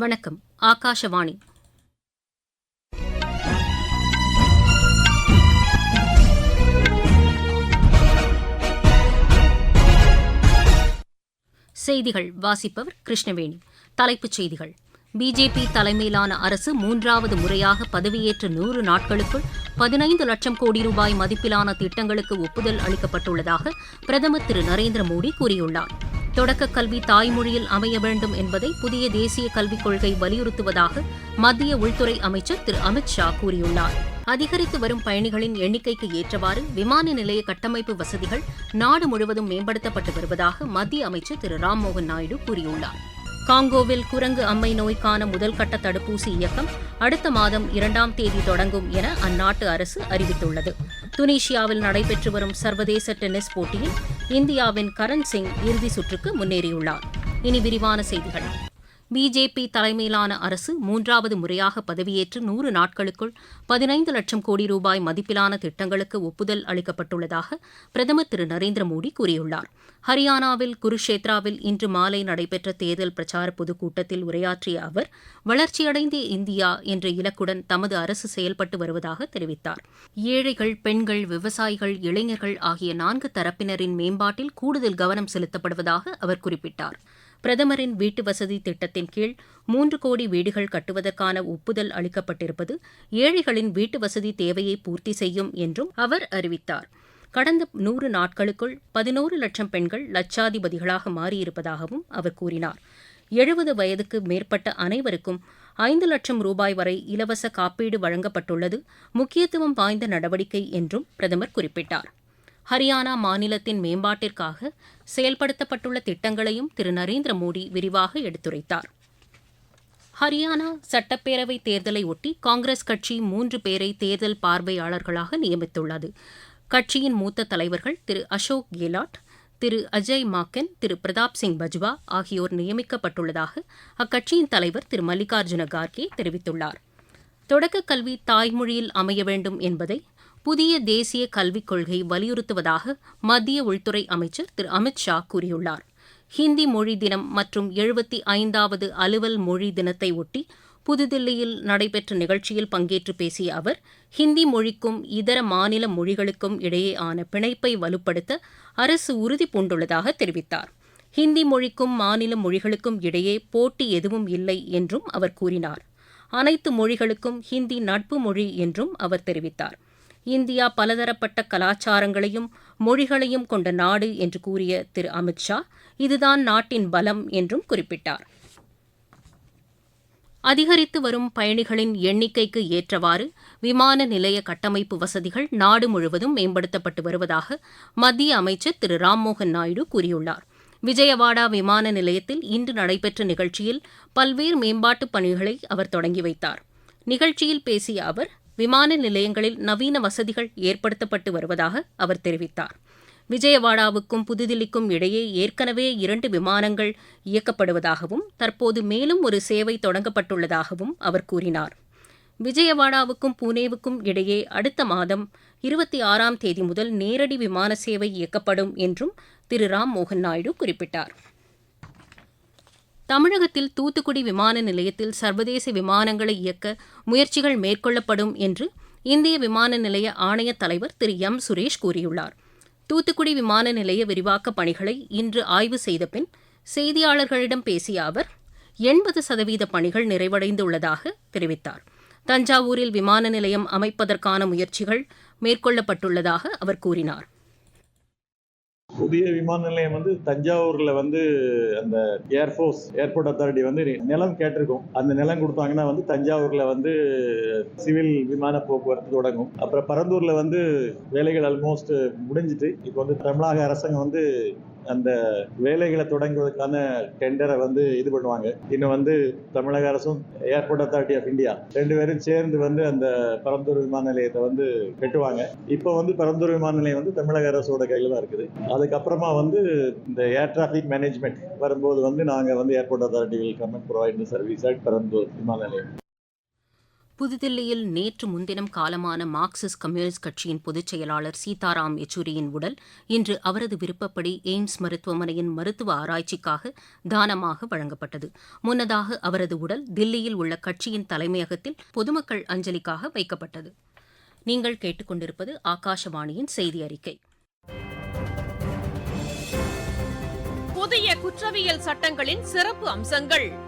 வணக்கம் ஆகாஷவாணி. செய்திகள் வாசிப்பவர் கிருஷ்ணவேணி. தலைப்புச் செய்திகள். பிஜேபி தலைமையிலான அரசு மூன்றாவது முறையாக பதவியேற்ற நூறு நாட்களுக்குள் பதினைந்து லட்சம் கோடி ரூபாய் மதிப்பிலான திட்டங்களுக்கு ஒப்புதல் அளிக்கப்பட்டுள்ளதாக பிரதமர் திரு நரேந்திர மோடி கூறியுள்ளார். தொடக்கக் கல்வி தாய்மொழியில் அமைய வேண்டும் என்பதை புதிய தேசிய கல்விக் கொள்கை வலியுறுத்துவதாக மத்திய உள்துறை அமைச்சர் திரு. அமித் ஷா கூறியுள்ளார். அதிகரித்து வரும் பயணிகளின் எண்ணிக்கைக்கு ஏற்றவாறு விமான நிலைய கட்டமைப்பு வசதிகள் நாடு முழுவதும் மேம்படுத்தப்பட்டு வருவதாக மத்திய அமைச்சர் திரு. ராம்மோகன் நாயுடு கூறியுள்ளார். காங்கோவில் குரங்கு அம்மை நோய்க்கான முதல்கட்ட தடுப்பூசி இயக்கம் அடுத்த மாதம் இரண்டாம் தேதி தொடங்கும் என அந்நாட்டு அரசு அறிவித்துள்ளது. துனிஷியாவில் நடைபெற்று வரும் சர்வதேச டென்னிஸ் போட்டியில் இந்தியாவின் கரண் சிங் இறுதி சுற்றுக்கு முன்னேறியுள்ளார். இனி விரிவான செய்திகள். பிஜேபி தலைமையிலான அரசு மூன்றாவது முறையாக பதவியேற்று நூறு நாட்களுக்குள் பதினைந்து லட்சம் கோடி ரூபாய் மதிப்பிலான திட்டங்களுக்கு ஒப்புதல் அளிக்கப்பட்டுள்ளதாக பிரதமர் திரு நரேந்திர மோடி கூறியுள்ளார். ஹரியானாவில் குருஷேத்ராவில் இன்று மாலை நடைபெற்ற தேர்தல் பிரச்சார பொதுக்கூட்டத்தில் உரையாற்றிய அவர் வளர்ச்சியடைந்த இந்தியா என்ற இலக்குடன் தமது அரசு செயல்பட்டு வருவதாக தெரிவித்தார். ஏழைகள் பெண்கள் விவசாயிகள் இளைஞர்கள் ஆகிய நான்கு தரப்பினரின் மேம்பாட்டில் கூடுதல் கவனம் செலுத்தப்படுவதாக அவர் குறிப்பிட்டார். பிரதமரின் வீட்டு வசதி திட்டத்தின் கீழ் மூன்று கோடி வீடுகள் கட்டுவதற்கான ஒப்புதல் அளிக்கப்பட்டிருப்பது ஏழைகளின் வீட்டு வசதி தேவையை பூர்த்தி செய்யும் என்றும் அவர் அறிவித்தார். கடந்த நூறு நாட்களுக்குள் பதினோரு லட்சம் பெண்கள் லட்சாதிபதிகளாக மாறியிருப்பதாகவும் அவர் கூறினார். எழுபது வயதுக்கு மேற்பட்ட அனைவருக்கும் ஐந்து லட்சம் ரூபாய் வரை இலவச காப்பீடு வழங்கப்பட்டுள்ளது முக்கியத்துவம் வாய்ந்த நடவடிக்கை என்றும் பிரதமர் குறிப்பிட்டார். ஹரியானா மாநிலத்தின் மேம்பாட்டிற்காக செயல்படுத்தப்பட்டுள்ள திட்டங்களையும் திரு. நரேந்திர மோடி விரிவாக எடுத்துரைத்தார். ஹரியானா சட்டப்பேரவை தேர்தலை ஒட்டி காங்கிரஸ் கட்சி மூன்று பேரை தேர்தல் பார்வையாளர்களாக நியமித்துள்ளது. கட்சியின் மூத்த தலைவர்கள் திரு. அசோக் கெலாட் திரு. அஜய் மாக்கன் திரு. பிரதாப் சிங் பஜ்வா ஆகியோர் நியமிக்கப்பட்டுள்ளதாக அக்கட்சியின் தலைவர் திரு. மல்லிகார்ஜுன கார்கே தெரிவித்துள்ளார். தொடக்கக் கல்வி தாய்மொழியில் அமைய வேண்டும் என்பதை புதிய தேசிய கல்விக் கொள்கை வலியுறுத்துவதாக மத்திய உள்துறை அமைச்சர் திரு. அமித் ஷா கூறியுள்ளார். ஹிந்தி மொழி தினம் மற்றும் எழுபத்தி ஐந்தாவது அலுவல் மொழி தினத்தை ஒட்டி புதுதில்லியில் நடைபெற்ற நிகழ்ச்சியில் பங்கேற்று பேசிய அவர் ஹிந்தி மொழிக்கும் இதர மாநில மொழிகளுக்கும் இடையேயான பிணைப்பை வலுப்படுத்த அரசு உறுதி பூண்டுள்ளதாக தெரிவித்தார். ஹிந்தி மொழிக்கும் மாநில மொழிகளுக்கும் இடையே போட்டி எதுவும் இல்லை என்றும் அவர் கூறினார். அனைத்து மொழிகளுக்கும் ஹிந்தி நட்பு மொழி என்றும் அவர் தெரிவித்தார். இந்தியா பலதரப்பட்ட கலாச்சாரங்களையும் மொழிகளையும் கொண்ட நாடு என்று கூறிய திரு அமித் ஷா இதுதான் நாட்டின் பலம் என்றும் குறிப்பிட்டார். அதிகரித்து வரும் பயணிகளின் எண்ணிக்கைக்கு ஏற்றவாறு விமான நிலைய கட்டமைப்பு வசதிகள் நாடு முழுவதும் மேம்படுத்தப்பட்டு வருவதாக மத்திய அமைச்சர் திரு ராம்மோகன் நாயுடு கூறியுள்ளார். விஜயவாடா விமான நிலையத்தில் இன்று நடைபெற்ற நிகழ்ச்சியில் பல்வேறு மேம்பாட்டுப் பணிகளை அவர் தொடங்கி வைத்தார். நிகழ்ச்சியில் பேசிய அவர் விமான நிலையங்களில் நவீன வசதிகள் ஏற்படுத்தப்பட்டு வருவதாக அவர் தெரிவித்தார். விஜயவாடாவுக்கும் புதுதில்லிக்கும் இடையே ஏற்கனவே இரண்டு விமானங்கள் இயக்கப்படுவதாகவும் தற்போது மேலும் ஒரு சேவை தொடங்கப்பட்டுள்ளதாகவும் அவர் கூறினார். விஜயவாடாவுக்கும் புனேவுக்கும் இடையே அடுத்த மாதம் இருபத்தி ஆறாம் தேதி முதல் நேரடி விமான சேவை இயக்கப்படும் என்றும் திரு. ராம் மோகன் நாயுடு குறிப்பிட்டார். தமிழகத்தில் தூத்துக்குடி விமான நிலையத்தில் சர்வதேச விமானங்களை இயக்க முயற்சிகள் மேற்கொள்ளப்படும் என்று இந்திய விமான நிலைய ஆணைய தலைவர் திரு. எம். சுரேஷ் கூறியுள்ளார். தூத்துக்குடி விமான நிலைய விரிவாக்கப் பணிகளை இன்று ஆய்வு செய்த பின் செய்தியாளர்களிடம் பேசிய அவர் எண்பது சதவீத பணிகள் நிறைவடைந்துள்ளதாக தெரிவித்தார். தஞ்சாவூரில் விமான நிலையம் அமைப்பதற்கான முயற்சிகள் மேற்கொள்ளப்பட்டுள்ளதாக அவர் கூறினார். புதிய விமான நிலையம் வந்து தஞ்சாவூர்ல வந்து அந்த ஏர்ஃபோர்ஸ் ஏர்போர்ட் அத்தாரிட்டி வந்து நிலம் கேட்டிருக்கோம். அந்த நிலம் கொடுத்தாங்கன்னா வந்து தஞ்சாவூர்ல வந்து சிவில் விமான போக்குவரத்து தொடங்கும். அப்புறம் பரந்தூர்ல வந்து வேலைகள் ஆல்மோஸ்ட் முடிஞ்சிட்டு இப்போ வந்து தமிழக அரசாங்கம் வந்து அந்த வேலைகளை தொடங்குவதற்கான டெண்டரை வந்து இது பண்ணுவாங்க. இன்னும் வந்து தமிழக அரசும் ஏர்போர்ட் அத்தாரிட்டி ஆஃப் இந்தியா ரெண்டு பேரும் சேர்ந்து வந்து அந்த பரந்தூர் விமான நிலையத்தை வந்து கட்டுவாங்க. இப்போ வந்து பரந்தூர் விமான நிலையம் வந்து தமிழக அரசோட கையில் தான் இருக்குது. அதுக்கப்புறமா வந்து இந்த ஏர் டிராஃபிக் மேனேஜ்மெண்ட் வரும்போது வந்து நாங்கள் வந்து airport authority will come and provide service at Parandur விமான நிலையம். புதுதில்லியில் நேற்று முன்தினம் காலமான மார்க்சிஸ்ட் கம்யூனிஸ்ட் கட்சியின் பொதுச் செயலாளர் சீதாராம் யெச்சூரியின் உடல் இன்று அவரது விருப்பப்படி எய்ம்ஸ் மருத்துவமனையின் மருத்துவ ஆராய்ச்சிக்காக தானமாக வழங்கப்பட்டது. முன்னதாக அவரது உடல் தில்லியில் உள்ள கட்சியின் தலைமையகத்தில் பொதுமக்கள் அஞ்சலிக்காக வைக்கப்பட்டது. நீங்கள் கேட்டுக்கொண்டிருப்பது ஆகாஷவாணியின் செய்தி அறிக்கை. புதிய குற்றவியல் சட்டங்களின் சிறப்பு அம்சங்கள்.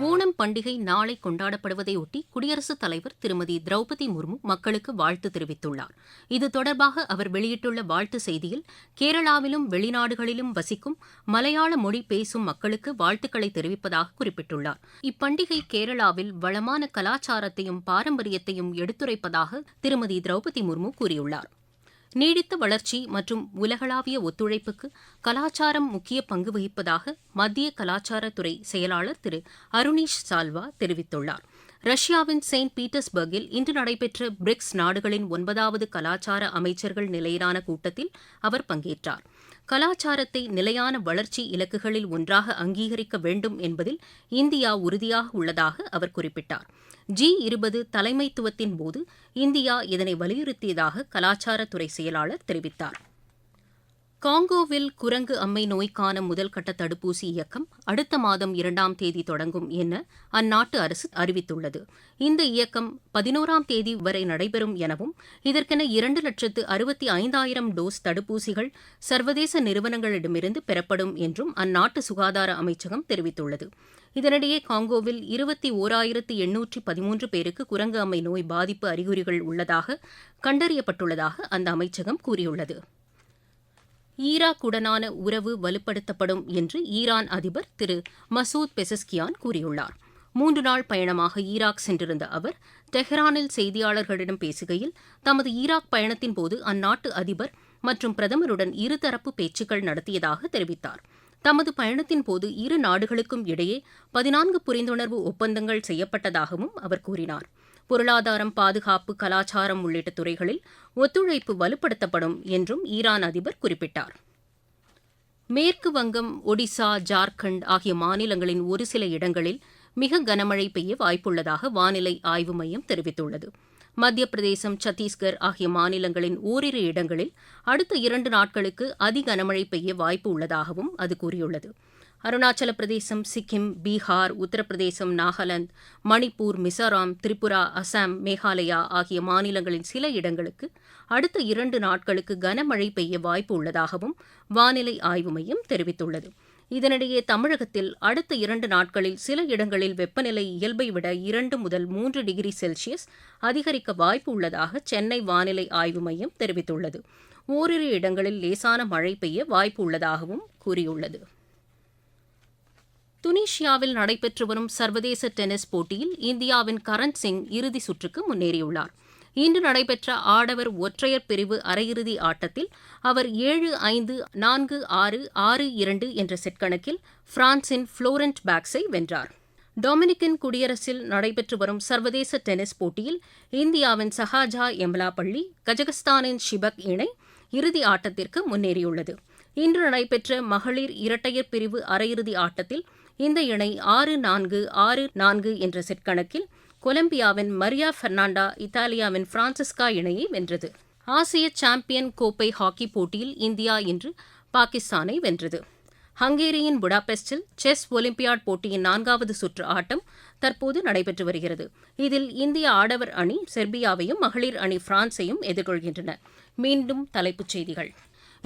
ஓணம் பண்டிகை நாளை கொண்டாடப்படுவதையொட்டி குடியரசுத் தலைவர் திருமதி திரௌபதி முர்மு மக்களுக்கு வாழ்த்து தெரிவித்துள்ளார். இது தொடர்பாக அவர் வெளியிட்டுள்ள வாழ்த்து செய்தியில் கேரளாவிலும் வெளிநாடுகளிலும் வசிக்கும் மலையாள மொழி பேசும் மக்களுக்கு வாழ்த்துக்களை தெரிவிப்பதாக குறிப்பிட்டுள்ளார். இப்பண்டிகை கேரளாவில் வளமான கலாச்சாரத்தையும் பாரம்பரியத்தையும் எடுத்துரைப்பதாக திருமதி திரௌபதி முர்மு கூறியுள்ளார். நீடித்த வளர்ச்சி மற்றும் உலகளாவிய ஒத்துழைப்புக்கு கலாச்சாரம் முக்கிய பங்கு வகிப்பதாக மத்திய கலாச்சாரத்துறை செயலாளர் திரு அருணீஷ் சால்வா தெரிவித்துள்ளார். ரஷ்யாவின் செயின்ட் பீட்டர்ஸ்பர்கில் இன்று நடைபெற்ற பிரிக்ஸ் நாடுகளின் ஒன்பதாவது கலாச்சார அமைச்சர்கள் நிலையிலான கூட்டத்தில் அவர் பங்கேற்றார். கலாச்சாரத்தை நிலையான வளர்ச்சி இலக்குகளில் ஒன்றாக அங்கீகரிக்க வேண்டும் என்பதில் இந்தியா உறுதியாக உள்ளதாக அவர் குறிப்பிட்டார். ஜி இருபது தலைமைத்துவத்தின் போது இந்தியா இதனை வலியுறுத்தியதாக கலாச்சாரத்துறை செயலாளர் தெரிவித்தார். காங்கோவில் குரங்கு அம்மை நோய்க்கான முதல்கட்ட தடுப்பூசி இயக்கம் அடுத்த மாதம் இரண்டாம் தேதி தொடங்கும் என அந்நாட்டு அரசு அறிவித்துள்ளது. இந்த இயக்கம் பதினோராம் தேதி வரை நடைபெறும் எனவும் இதற்கென இரண்டு லட்சத்து அறுபத்தி ஐந்தாயிரம் டோஸ் தடுப்பூசிகள் சர்வதேச நிறுவனங்களிடமிருந்து பெறப்படும் என்றும் அந்நாட்டு சுகாதார அமைச்சகம் தெரிவித்துள்ளது. இதனிடையே காங்கோவில் இருபத்தி ஓராயிரத்து எண்ணூற்றி பதிமூன்று பேருக்கு குரங்கு அம்மை நோய் பாதிப்பு அறிகுறிகள் உள்ளதாக கண்டறியப்பட்டுள்ளதாக அந்த அமைச்சகம் கூறியுள்ளது. ஈராக்குடனான உறவு வலுப்படுத்தப்படும் என்று ஈரான் அதிபர் திரு மசூத் பெசஸ்கியான் கூறியுள்ளார். மூன்று நாள் பயணமாக ஈராக் சென்றிருந்த அவர் தெஹ்ரானில் செய்தியாளர்களிடம் பேசுகையில் தமது ஈராக் பயணத்தின் போது அந்நாட்டு அதிபர் மற்றும் பிரதமருடன் இருதரப்பு பேச்சுக்கள் நடத்தியதாக தெரிவித்தார். தமது பயணத்தின் போது இரு நாடுகளுக்கும் இடையே பதினான்கு புரிந்துணர்வு ஒப்பந்தங்கள் செய்யப்பட்டதாகவும் அவர் கூறினார். பொருளாதாரம் பாதுகாப்பு கலாச்சாரம் உள்ளிட்ட துறைகளில் ஒத்துழைப்பு வலுப்படுத்தப்படும் என்றும் ஈரான் அதிபர் குறிப்பிட்டார். மேற்கு வங்கம் ஒடிசா ஜார்க்கண்ட் ஆகிய மாநிலங்களின் ஒரு சில இடங்களில் மிக கனமழை பெய்ய வாய்ப்புள்ளதாக வானிலை ஆய்வு மையம் தெரிவித்துள்ளது. மத்திய பிரதேசம் சத்தீஸ்கர் ஆகிய மாநிலங்களின் ஓரிரு இடங்களில் அடுத்த இரண்டு நாட்களுக்கு அதி கனமழை பெய்ய வாய்ப்பு உள்ளதாகவும் அது கூறியுள்ளது. அருணாச்சல பிரதேசம் சிக்கிம் பீகார் உத்தரப்பிரதேசம் நாகாலாந்து மணிப்பூர் மிசோராம் திரிபுரா அசாம் மேகாலயா ஆகிய மாநிலங்களின் சில இடங்களுக்கு அடுத்த இரண்டு நாட்களுக்கு கனமழை பெய்ய வாய்ப்பு உள்ளதாகவும் வானிலை ஆய்வு மையம் தெரிவித்துள்ளது. இதனிடையே தமிழகத்தில் அடுத்த இரண்டு நாட்களில் சில இடங்களில் வெப்பநிலை இயல்பை விட இரண்டு முதல் மூன்று டிகிரி செல்சியஸ் அதிகரிக்க வாய்ப்பு உள்ளதாக சென்னை வானிலை ஆய்வு மையம் தெரிவித்துள்ளது. ஓரிரு இடங்களில் லேசான மழை பெய்ய வாய்ப்பு உள்ளதாகவும் கூறியுள்ளது. துனிஷியாவில் நடைபெற்று வரும் சர்வதேச டென்னிஸ் போட்டியில் இந்தியாவின் கரண் சிங் இறுதி சுற்றுக்கு முன்னேறியுள்ளார். இன்று நடைபெற்ற ஆடவர் ஒற்றையர் பிரிவு அரையிறுதி ஆட்டத்தில் அவர் ஏழு ஐந்து நான்கு ஆறு ஆறு இரண்டு என்ற செட் கணக்கில் பிரான்சின் புளோரண்ட் பேக்ஸை வென்றார். டொமினிக்கன் குடியரசில் நடைபெற்று வரும் சர்வதேச டென்னிஸ் போட்டியில் இந்தியாவின் சஹாஜா எம்லாபள்ளி கஜகஸ்தானின் ஷிபக் இணை இறுதி ஆட்டத்திற்கு முன்னேறியுள்ளது. இன்று நடைபெற்ற மகளிர் இரட்டையர் பிரிவு அரையிறுதி ஆட்டத்தில் இந்த இணை ஆறு நான்கு ஆறு நான்கு என்ற செட் கணக்கில் கொலம்பியாவின் மரியா பெர்னாண்டா இத்தாலியாவின் பிரான்சிஸ்கா இணையை வென்றது. ஆசிய சாம்பியன் கோப்பை ஹாக்கி போட்டியில் இந்தியா இன்று பாகிஸ்தானை வென்றது. ஹங்கேரியின் புடாபெஸ்டில் செஸ் ஒலிம்பியாட் போட்டியின் நான்காவது சுற்று ஆட்டம் தற்போது நடைபெற்று வருகிறது. இதில் இந்திய ஆடவர் அணி செர்பியாவையும் மகளிர் அணி பிரான்ஸையும் எதிர்கொள்கின்றன. மீண்டும் தலைப்புச் செய்திகள்.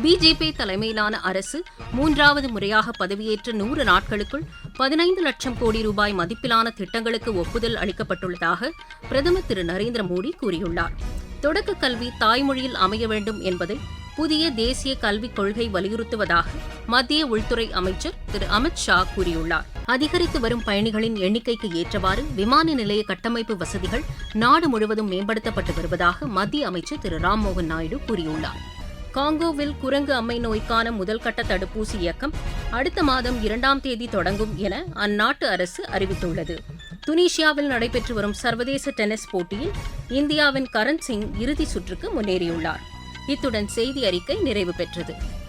பிஜேபி தலைமையிலான அரசு மூன்றாவது முறையாக பதவியேற்ற நூறு நாட்களுக்குள் பதினைந்து லட்சம் கோடி ரூபாய் மதிப்பிலான திட்டங்களுக்கு ஒப்புதல் அளிக்கப்பட்டுள்ளதாக பிரதமர் திரு நரேந்திர மோடி கூறியுள்ளார். தொடக்க கல்வி தாய்மொழியில் அமைய வேண்டும் என்பதை புதிய தேசிய கல்விக் கொள்கை வலியுறுத்துவதாக மத்திய உள்துறை அமைச்சர் திரு அமித் ஷா கூறியுள்ளார். அதிகரித்து வரும் பயணிகளின் எண்ணிக்கைக்கு ஏற்றவாறு விமான நிலைய கட்டமைப்பு வசதிகள் நாடு முழுவதும் மேம்படுத்தப்பட்டு வருவதாக மத்திய அமைச்சர் திரு ராம்மோகன் நாயுடு கூறியுள்ளார். காங்கோவில் குரங்கு அம்மை நோய்க்கான முதல்கட்ட தடுப்பூசி இயக்கம் அடுத்த மாதம் இரண்டாம் தேதி தொடங்கும் என அந்நாட்டு அரசு அறிவித்துள்ளது. துனிஷியாவில் நடைபெற்று வரும் சர்வதேச டென்னிஸ் போட்டியில் இந்தியாவின் கரண் சிங் இறுதி சுற்றுக்கு முன்னேறியுள்ளார். இத்துடன் செய்தி அறிக்கை நிறைவு பெற்றது.